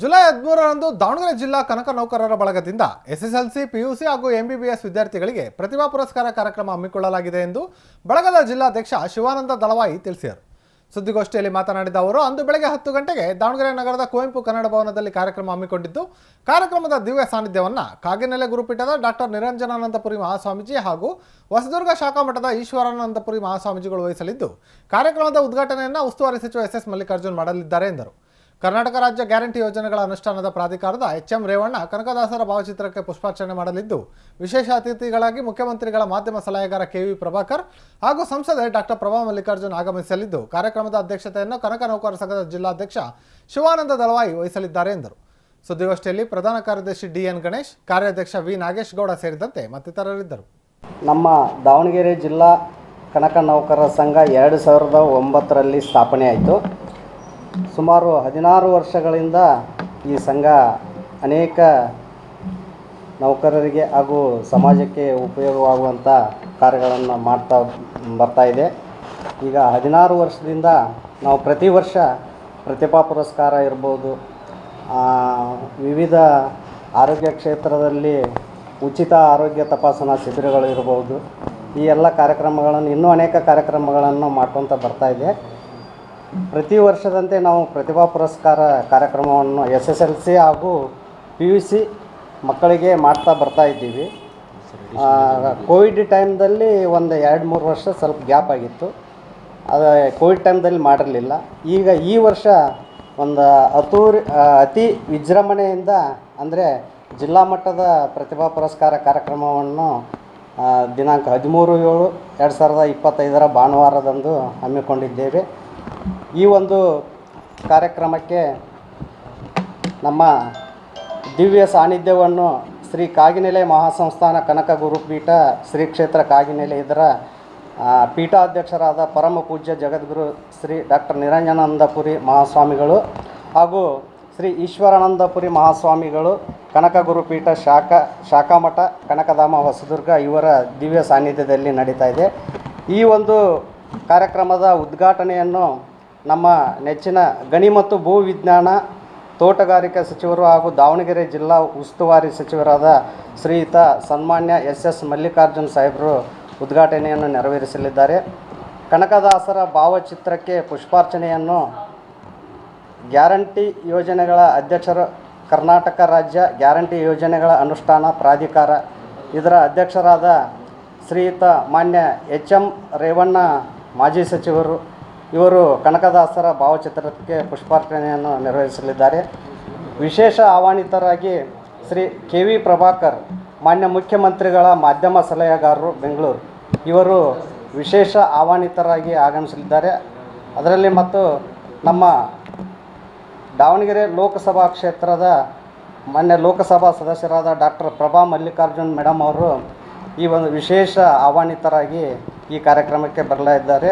July ಹದಿಮೂರರಂದು Davanagere ಜಿಲ್ಲಾ ಕನಕ ನೌಕರರ ಬಳಗದಿಂದ ಎಸ್ಎಸ್ಎಲ್ಸಿ, ಪಿಯುಸಿ ಹಾಗೂ ಎಂಬಿಬಿಎಸ್ ವಿದ್ಯಾರ್ಥಿಗಳಿಗೆ ಪ್ರತಿಭಾ ಪುರಸ್ಕಾರ ಕಾರ್ಯಕ್ರಮ ಹಮ್ಮಿಕೊಳ್ಳಲಾಗಿದೆ ಎಂದು ಬಳಗದ ಜಿಲ್ಲಾಧ್ಯಕ್ಷ ಶಿವಾನಂದ ದಳವಾಯಿ ತಿಳಿಸಿದರು. ಸುದ್ದಿಗೋಷ್ಠಿಯಲ್ಲಿ ಮಾತನಾಡಿದ ಅವರು, ಅಂದು ಬೆಳಗ್ಗೆ ಹತ್ತು ಗಂಟೆಗೆ ದಾವಣಗೆರೆ ನಗರದ ಕುವೆಂಪು ಕನ್ನಡ ಭವನದಲ್ಲಿ ಕಾರ್ಯಕ್ರಮ ಹಮ್ಮಿಕೊಂಡಿದ್ದು, ಕಾರ್ಯಕ್ರಮದ ದಿವ್ಯ ಸಾನ್ನಿಧ್ಯವನ್ನು ಕಾಗಿನೆಲೆ ಗುರುಪೀಠದ ಡಾಕ್ಟರ್ ನಿರಂಜನಾನಂದಪುರಿ ಮಹಾಸ್ವಾಮೀಜಿ ಹಾಗೂ ಹೊಸದುರ್ಗ ಶಾಖಾ ಮಠದ ಈಶ್ವರಾನಂದಪುರಿ ಮಹಾಸ್ವಾಮೀಜಿಗಳು ವಹಿಸಲಿದ್ದು, ಕಾರ್ಯಕ್ರಮದ ಉದ್ಘಾಟನೆಯನ್ನು ಉಸ್ತುವಾರಿ ಸಚಿವ ಎಸ್ ಎಸ್ ಮಲ್ಲಿಕಾರ್ಜುನ್ ಮಾಡಲಿದ್ದಾರೆ ಎಂದರು. ಕರ್ನಾಟಕ ರಾಜ್ಯ ಗ್ಯಾರಂಟಿ ಯೋಜನೆಗಳ ಅನುಷ್ಠಾನದ ಪ್ರಾಧಿಕಾರದ ಎಚ್ ಎಂ ರೇವಣ್ಣ ಕನಕದಾಸರ ಭಾವಚಿತ್ರಕ್ಕೆ ಪುಷ್ಪಾರ್ಚನೆ ಮಾಡಲಿದ್ದು, ವಿಶೇಷ ಅತಿಥಿಗಳಾಗಿ ಮುಖ್ಯಮಂತ್ರಿಗಳ ಮಾಧ್ಯಮ ಸಲಹೆಗಾರ ಕೆವಿ ಪ್ರಭಾಕರ್ ಹಾಗೂ ಸಂಸದೆ ಡಾಕ್ಟರ್ ಪ್ರಭಾ ಮಲ್ಲಿಕಾರ್ಜುನ್ ಆಗಮಿಸಲಿದ್ದು, ಕಾರ್ಯಕ್ರಮದ ಅಧ್ಯಕ್ಷತೆಯನ್ನು ಕನಕ ನೌಕರ ಸಂಘದ ಜಿಲ್ಲಾಧ್ಯಕ್ಷ ಶಿವಾನಂದ ದಲವಾಯಿ ವಹಿಸಲಿದ್ದಾರೆ ಎಂದರು. ಸುದ್ದಿಗೋಷ್ಠಿಯಲ್ಲಿ ಪ್ರಧಾನ ಕಾರ್ಯದರ್ಶಿ ಡಿಎನ್ ಗಣೇಶ್, ಕಾರ್ಯಾಧ್ಯಕ್ಷ ವಿ. ನಾಗೇಶ್ ಗೌಡ ಸೇರಿದಂತೆ ಮತ್ತಿತರರಿದ್ದರು. ನಮ್ಮ ದಾವಣಗೆರೆ ಜಿಲ್ಲಾ ಕನಕ ನೌಕರರ ಸಂಘ ಎರಡು ಸಾವಿರದ ಒಂಬತ್ತರಲ್ಲಿ ಸ್ಥಾಪನೆ ಆಯಿತು ಸುಮಾರು ಹದಿನಾರು ವರ್ಷಗಳಿಂದ ಈ ಸಂಘ ಅನೇಕ ನೌಕರರಿಗೆ ಹಾಗೂ ಸಮಾಜಕ್ಕೆ ಉಪಯೋಗವಾಗುವಂಥ ಕಾರ್ಯಗಳನ್ನು ಮಾಡ್ತಾ, ಬರ್ತಾ ಇದೆ. ಈಗ ಹದಿನಾರು ವರ್ಷದಿಂದ ನಾವು ಪ್ರತಿ ವರ್ಷ ಪ್ರತಿಭಾ ಪುರಸ್ಕಾರ ಇರ್ಬೋದು ವಿವಿಧ ಆರೋಗ್ಯ ಕ್ಷೇತ್ರದಲ್ಲಿ ಉಚಿತ ಆರೋಗ್ಯ ತಪಾಸಣಾ ಶಿಬಿರಗಳು ಇರ್ಬೋದು, ಈ ಎಲ್ಲ ಕಾರ್ಯಕ್ರಮಗಳನ್ನು ಇನ್ನೂ ಅನೇಕ ಕಾರ್ಯಕ್ರಮಗಳನ್ನು ಮಾಡ್ಕೊತ ಬರ್ತಾ ಇದೆ. ಪ್ರತಿ ವರ್ಷದಂತೆ ನಾವು ಪ್ರತಿಭಾ ಪುರಸ್ಕಾರ ಕಾರ್ಯಕ್ರಮವನ್ನು ಎಸ್ ಎಸ್ ಎಲ್ ಸಿ ಹಾಗೂ ಪಿ ಯು ಸಿ ಮಕ್ಕಳಿಗೆ ಮಾಡ್ತಾ ಬರ್ತಾ ಇದ್ದೀವಿ. ಕೋವಿಡ್ ಟೈಮ್ದಲ್ಲಿ ಒಂದು ಎರಡು ಮೂರು ವರ್ಷ ಸ್ವಲ್ಪ ಗ್ಯಾಪ್ ಆಗಿತ್ತು. ಅದು ಕೋವಿಡ್ ಟೈಮ್ದಲ್ಲಿ ಮಾಡಿರಲಿಲ್ಲ. ಈಗ ಈ ವರ್ಷ ಒಂದು ಅತೂರಿ ಅತಿ ವಿಜೃಂಭಣೆಯಿಂದ ಅಂದರೆ ಜಿಲ್ಲಾ ಮಟ್ಟದ ಪ್ರತಿಭಾ ಪುರಸ್ಕಾರ ಕಾರ್ಯಕ್ರಮವನ್ನು ದಿನಾಂಕ ಹದಿಮೂರು ಏಳು ಎರಡು ಸಾವಿರದ ಇಪ್ಪತ್ತೈದರ ಭಾನುವಾರದಂದು ಹಮ್ಮಿಕೊಂಡಿದ್ದೇವೆ. ಈ ಒಂದು ಕಾರ್ಯಕ್ರಮಕ್ಕೆ ನಮ್ಮ ದಿವ್ಯ ಸಾನ್ನಿಧ್ಯವನ್ನು ಶ್ರೀ ಕಾಗಿನೆಲೆ ಮಹಾಸಂಸ್ಥಾನ ಕನಕ ಗುರುಪೀಠ, ಶ್ರೀ ಕ್ಷೇತ್ರ ಕಾಗಿನೆಲೆ ಇದರ ಪೀಠಾಧ್ಯಕ್ಷರಾದ ಪರಮ ಪೂಜ್ಯ ಜಗದ್ಗುರು ಶ್ರೀ ಡಾಕ್ಟರ್ ನಿರಂಜನಾನಂದಪುರಿ ಮಹಾಸ್ವಾಮಿಗಳು ಹಾಗೂ ಶ್ರೀ ಈಶ್ವರಾನಂದಪುರಿ ಮಹಾಸ್ವಾಮಿಗಳು, ಕನಕ ಗುರುಪೀಠ ಶಾಖಾ, ಶಾಖಾಮಠ, ಕನಕಧಾಮ ಹೊಸದುರ್ಗ ಇವರ ದಿವ್ಯ ಸಾನ್ನಿಧ್ಯದಲ್ಲಿ ನಡೀತಾ ಇದೆ. ಈ ಒಂದು ಕಾರ್ಯಕ್ರಮದ ಉದ್ಘಾಟನೆಯನ್ನು ನಮ್ಮ ನೆಚ್ಚಿನ ಗಣಿ ಮತ್ತು ಭೂ ವಿಜ್ಞಾನ ತೋಟಗಾರಿಕಾ ಸಚಿವರು ಹಾಗೂ ದಾವಣಗೆರೆ ಜಿಲ್ಲಾ ಉಸ್ತುವಾರಿ ಸಚಿವರಾದ ಶ್ರೀಯುತ ಸನ್ಮಾನ್ಯ ಎಸ್ ಎಸ್ ಮಲ್ಲಿಕಾರ್ಜುನ್ ಸಾಹೇಬರು ಉದ್ಘಾಟನೆಯನ್ನು ನೆರವೇರಿಸಲಿದ್ದಾರೆ. ಕನಕದಾಸರ ಭಾವಚಿತ್ರಕ್ಕೆ ಪುಷ್ಪಾರ್ಚನೆಯನ್ನು ಗ್ಯಾರಂಟಿ ಯೋಜನೆಗಳ ಅಧ್ಯಕ್ಷರು ಕರ್ನಾಟಕ ರಾಜ್ಯ ಗ್ಯಾರಂಟಿ ಯೋಜನೆಗಳ ಅನುಷ್ಠಾನ ಪ್ರಾಧಿಕಾರ. ಇದರ ಅಧ್ಯಕ್ಷರಾದ ಶ್ರೀಯುತ ಮಾನ್ಯ ಎಚ್ ಎಂ ರೇವಣ್ಣ ಮಾಜಿ ಸಚಿವರು ಇವರು ಕನಕದಾಸರ ಭಾವಚಿತ್ರಕ್ಕೆ ಪುಷ್ಪಾರ್ಚನೆಯನ್ನು ನೆರವೇರಿಸಲಿದ್ದಾರೆ ವಿಶೇಷ ಆಹ್ವಾನಿತರಾಗಿ ಶ್ರೀ ಕೆ ವಿ ಪ್ರಭಾಕರ್, ಮಾನ್ಯ ಮುಖ್ಯಮಂತ್ರಿಗಳ ಮಾಧ್ಯಮ ಸಲಹೆಗಾರರು ಬೆಂಗಳೂರು. ಇವರು ವಿಶೇಷ ಆಹ್ವಾನಿತರಾಗಿ ಆಗಮಿಸಲಿದ್ದಾರೆ. ಅದರಲ್ಲಿ ಮತ್ತು ನಮ್ಮ ದಾವಣಗೆರೆ ಲೋಕಸಭಾ ಕ್ಷೇತ್ರದ ಮಾನ್ಯ ಲೋಕಸಭಾ ಸದಸ್ಯರಾದ ಡಾಕ್ಟರ್ ಪ್ರಭಾ ಮಲ್ಲಿಕಾರ್ಜುನ್ ಮೇಡಮ್ ಅವರು ಈ ಒಂದು ವಿಶೇಷ ಆಹ್ವಾನಿತರಾಗಿ ಈ ಕಾರ್ಯಕ್ರಮಕ್ಕೆ ಬರಲಿದ್ದಾರೆ.